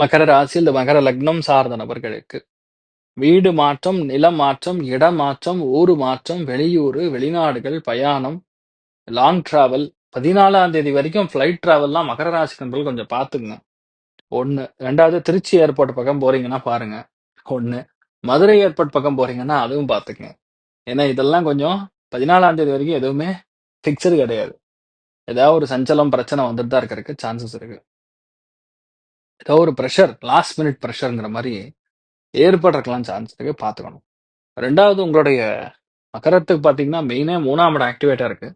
மகர ராசி இந்த மகர லக்னம் சார்ந்த நபர்களுக்கு வீடு மாற்றம், நிலம் மாற்றம், இடம் மாற்றம், ஊர் மாற்றம், வெளியூர் வெளிநாடுகள், பயணம், லாங் டிராவல் 14ஆம் தேதி வரைக்கும் ஃப்ளைட் டிராவல்லாம் மகர ராசி நண்பர்கள் கொஞ்சம் பார்த்துக்குங்க. 1 2வது திருச்சி ஏர்போர்ட் பக்கம் போறீங்கன்னா பாருங்க. ஒன்று மதுரை ஏர்போர்ட் பக்கம் போறீங்கன்னா அதுவும் பார்த்துக்கங்க. ஏன்னா இதெல்லாம் கொஞ்சம் 14ஆம் தேதி வரைக்கும் எதுவுமே ஃபிக்ஸடு கிடையாது. ஏதாவது ஒரு சஞ்சலம், பிரச்சனை வந்துட்டு தான் இருக்கிறதுக்கு சான்சஸ் இருக்குது ஏதோ ஒரு ப்ரெஷர் லாஸ்ட் மினிட் பிரஷர்ங்கிற மாதிரி ஏற்படுறக்கலாம் சான்ஸ் இருக்கு. பார்த்துக்கணும். ரெண்டாவது உங்களுடைய மகரத்துக்கு பார்த்தீங்கன்னா, மெயினே மூணாம் இடம் ஆக்டிவேட்டா இருக்கு.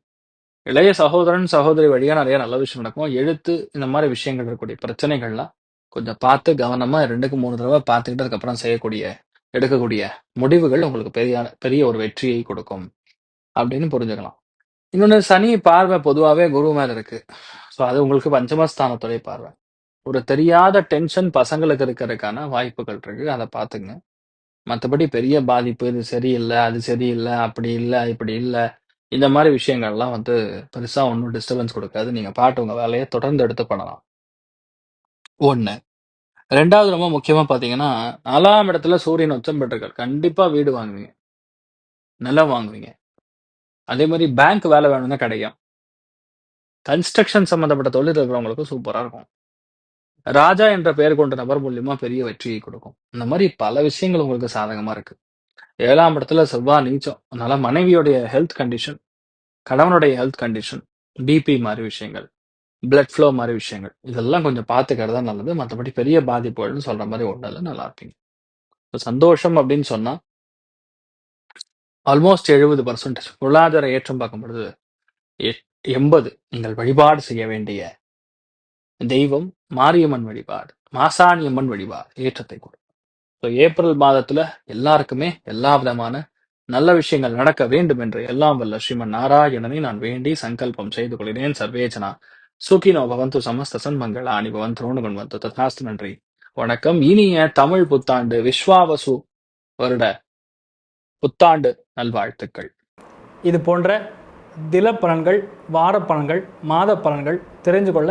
இளைய சகோதரன், சகோதரி வழியா நிறைய நல்ல விஷயம் நடக்கும். எழுத்து இந்த மாதிரி விஷயங்கள் இருக்கக்கூடிய பிரச்சனைகள்லாம் கொஞ்சம் பார்த்து கவனமா 2க்கு 3 தடவ பார்த்துக்கிட்டு அதுக்கப்புறம் செய்யக்கூடிய எடுக்கக்கூடிய முடிவுகள் உங்களுக்கு பெரிய பெரிய ஒரு வெற்றியை கொடுக்கும். அப்படின்னு புரிஞ்சுக்கலாம். இன்னொன்னு சனி பார்வை பொதுவாகவே குரு மேல இருக்கு. ஸோ அது உங்களுக்கு பஞ்சமஸ்தானத்துடைய பார்வை. ஒரு தெரியாத டென்ஷன் பசங்களுக்கு இருக்கிறதுக்கான வாய்ப்புகள் இருக்கு. அதை பார்த்துங்க மற்றபடி பெரிய பாதிப்பு, இது சரியில்லை அது சரியில்லை அப்படி இல்லை இப்படி இல்லை இந்த மாதிரி விஷயங்கள்லாம் வந்து பெருசாக ஒன்றும் டிஸ்டர்பன்ஸ் கொடுக்காது நீங்கள் பாட்டு உங்கள் வேலையை தொடர்ந்து எடுத்து பண்ணலாம். 1 2வது ரொம்ப முக்கியமாக பார்த்தீங்கன்னா, நாலாம் இடத்துல சூரியன் உச்சம் பெற்றிருக்கார். கண்டிப்பாக வீடு வாங்குவீங்க. நிலம் வாங்குவீங்க. அதே மாதிரி பேங்க் வேலை வேணும்னா கிடைக்கும். கன்ஸ்ட்ரக்ஷன் சம்மந்தப்பட்ட தொழில் இருக்கிறவங்களுக்கு சூப்பராக இருக்கும். ராஜா என்ற பெயர் கொண்ட நபர் மூலியமா பெரிய வெற்றியை கொடுக்கும். இந்த மாதிரி பல விஷயங்கள் உங்களுக்கு சாதகமா இருக்கு. ஏழாம் இடத்துல செவ்வா நீச்சம். அதனால மனைவியுடைய ஹெல்த் கண்டிஷன், கணவனுடைய ஹெல்த் கண்டிஷன், பிபி மாதிரி விஷயங்கள், பிளட் ஃப்ளோ மாதிரி விஷயங்கள். இதெல்லாம் கொஞ்சம் பார்த்துக்கிறது தான் நல்லது. மற்றபடி பெரிய பாதிப்புகள்னு சொல்ற மாதிரி ஒண்ணும் நல்லா இருப்பீங்க. இப்போ சந்தோஷம் அப்படின்னு சொன்னா ஆல்மோஸ்ட் 70% பொருளாதார ஏற்றம் பார்க்கும்பொழுது எண்பது நீங்கள் வழிபாடு செய்ய வேண்டிய தெய்வம் மாரியம்மன் வழிபாடு மாசாணியம்மன் வழிபாடு ஏற்றத்தை கொடுக்கும் ஸோ ஏப்ரல் மாதத்துல எல்லாருக்குமே எல்லா விதமான நல்ல விஷயங்கள் நடக்க வேண்டும் என்று எல்லாம் வல்ல ஸ்ரீமன் நாராயணனை நான் வேண்டி சங்கல்பம் செய்து கொள்கிறேன். சர்வேஜனா சுகினோ பவந்து சமஸ்த சன்மங்களாணி பவந்து ரோணுகன் ததாஸ்து நன்றி. வணக்கம். இனிய தமிழ் புத்தாண்டு விஸ்வாவசு வருட புத்தாண்டு நல்வாழ்த்துக்கள். இது போன்ற தில பலன்கள் வார பலன்கள் மாத பலன்கள் தெரிஞ்சு கொள்ள